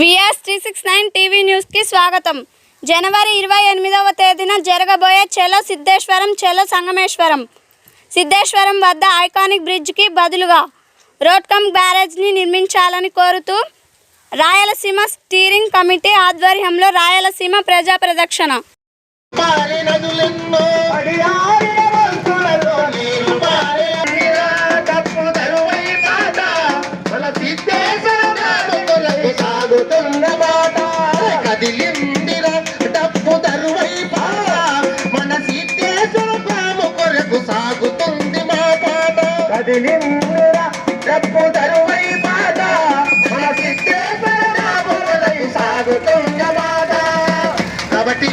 VS three six nine TV న్యూస్కి స్వాగతం. జనవరి ఇరవై ఎనిమిదవ తేదీన జరగబోయే చెలో సిద్ధేశ్వరం చెలో సంగమేశ్వరం. సిద్ధేశ్వరం వద్ద ఐకానిక్ బ్రిడ్జ్కి బదులుగా రోడ్కమ్ బ్యారేజ్ని నిర్మించాలని కోరుతూ రాయలసీమ స్టీరింగ్ కమిటీ ఆధ్వర్యంలో రాయలసీమ ప్రజా ప్రదక్షిణ. కదిలిందిర డప్పు తరువై మన సిద్ధేశ్వర కాబట్టి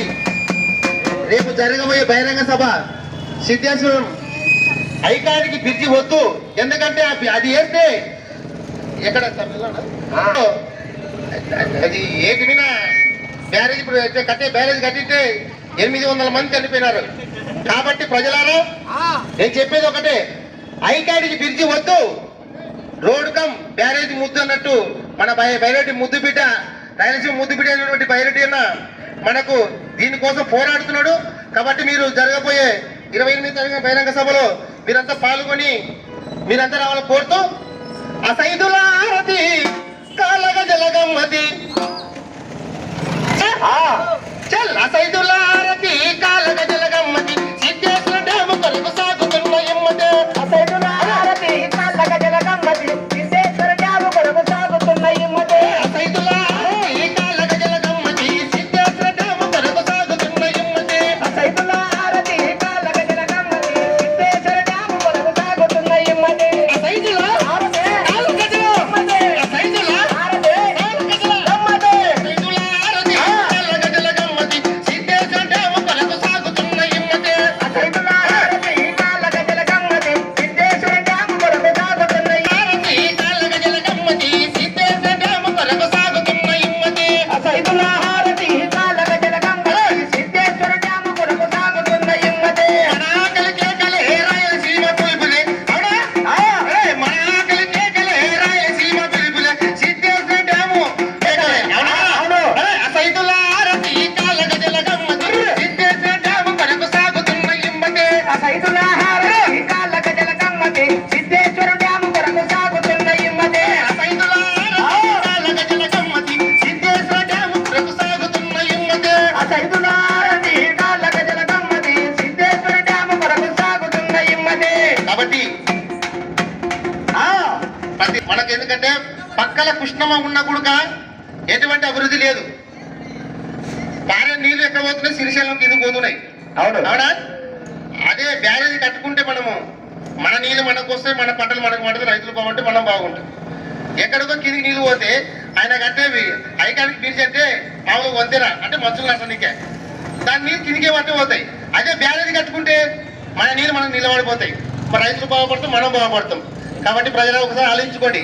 రేపు జరగబోయే బహిరంగ సభ సిద్ధేశ్వరం ఐకానికి పిలిచి వద్దు. ఎందుకంటే అది వేస్తే ఎక్కడ? అది ఏటి మీద బ్యారేజ్ ఇప్పుడు కట్టే బ్యారేజ్ కట్టితే ఎనిమిది వందల మంది చనిపోయినారు. కాబట్టి ప్రజలారా నేను చెప్పేది ఒకటే. ఐకాడికి బ్రిడ్జి వద్దు. రోడ్ కమ్ బ్యారేజ్ ముద్దు అన్నట్టు మన బయలటి ముద్దు బిడ్డ రాయలసీమ ముద్దు బిడ్డ అయినటువంటి బయలటి అన్న మనకు దీనికోసం పోరాడుతున్నాడు. కాబట్టి మీరు జరగబోయే ఇరవై ఎనిమిది తారీఖున బహిరంగ సభలో మీరంతా పాల్గొని మీరంతా రావాలని కోరుతూ అసైదుల ఆరతి కాలగ జలగమ్మతి ప్రతి మనకి ఎందుకంటే పక్కల కృష్ణమ్మ ఉన్న గుడుక ఎటువంటి అభివృద్ధి లేదు. భార్య నీళ్ళు ఎక్కడ పోతున్నాయి? శ్రీశైలం కింద పోతున్నాయి? అవును. అవునా? అదే బ్యారేజ్ కట్టుకుంటే మనము మన నీళ్ళు మనకు వస్తే మన పంటలు మనకు పండుతాయి రైతులు బాగుంటే మనం బాగుంటాం. ఎక్కడికో కిందికి నీళ్ళు పోతే ఆయన కట్టేవి ఐకానికి బీచ్ అంటే మామూలుగా వంతెన అంటే మంచులు నట్టనికే దాని నీళ్ళు కిందికే పట్టే పోతాయి. అదే బ్యారేజ్ కట్టుకుంటే మన నీళ్ళు మనం నిలబడిపోతాయి. మన రైతులు బాగుపడతాం మనం బాగుపడతాం. కాబట్టి ప్రజలు ఒకసారి ఆలోచించుకోండి.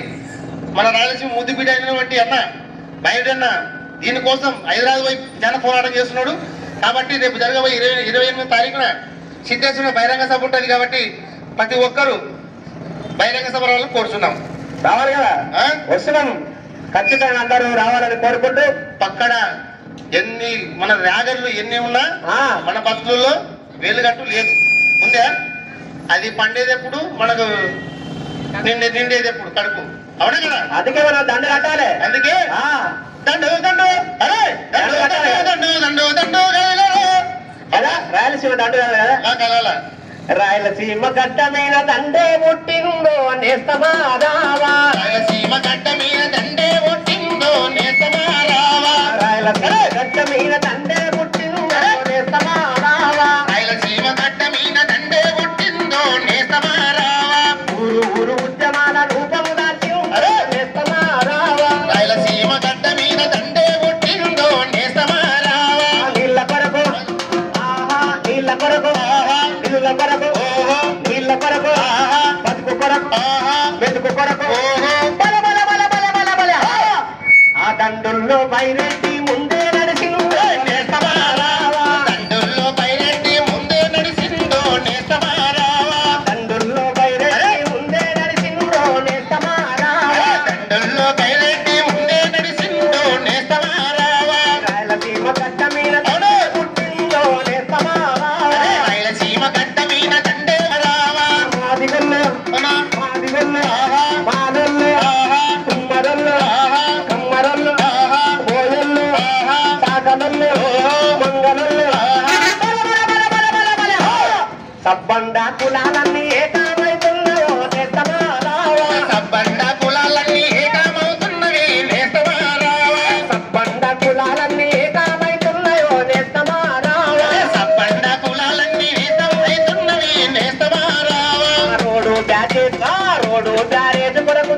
మన రాయలసీమ ముద్దుబిడ్డ అయినటువంటి అన్న బయట అన్న దీనికోసం హైదరాబాద్ వైపు జన పోరాటం చేస్తున్నాడు. కాబట్టి రేపు జరగబోయే ఇరవై ఇరవై ఎనిమిది తారీఖున సిద్ధేశ్వర బహిరంగ సభ ఉంటుంది కాబట్టి ప్రతి ఒక్కరూ బహిరంగ సభ రావాలని కోరుచున్నాం. రావాలి కదా? వస్తున్నాం ఖచ్చితంగా అందరూ రావాలని కోరుకుంటూ. పక్కన ఎన్ని మన రాగర్లు ఎన్ని ఉన్నా మన బతుకుల్లో వేలుగట్టు లేదు. ఉందా? అది పండేది ఎప్పుడు? మనకు నిండే నిండేది ఎప్పుడు కడుపు. అవునా కదా? అందుకే మనం దండ కట్టాలి. అందుకే? దండు దండు. అరే దండు దండు దండు దండు రాయలసీమ దండ కాదు? రాయలసీమ గడ్డ మీద దండే పుట్టిందో నేస్తమా రావా రాయలసీమ గడ్డ మీద దండే ఒట్టిందో నేతమారావా రాయలసీమ గడ్డ మీద దండే కదల్లే మంగళల్లే సబ్బండ కులాలన్నీ ఏకామైతున్నాయో దేశమారావా సబ్బండ కులాలన్నీ ఏకామవుతున్నవి దేశమారావా సబ్బండ కులాలన్నీ ఏకామైతున్నాయో దేశమారావా సబ్బండ కులాలన్నీ ఏకమైతున్నవి దేశమారావా రోడ్డు బ్యాచేజ్ రోడ్డు బ్యారేజ్ కొరకు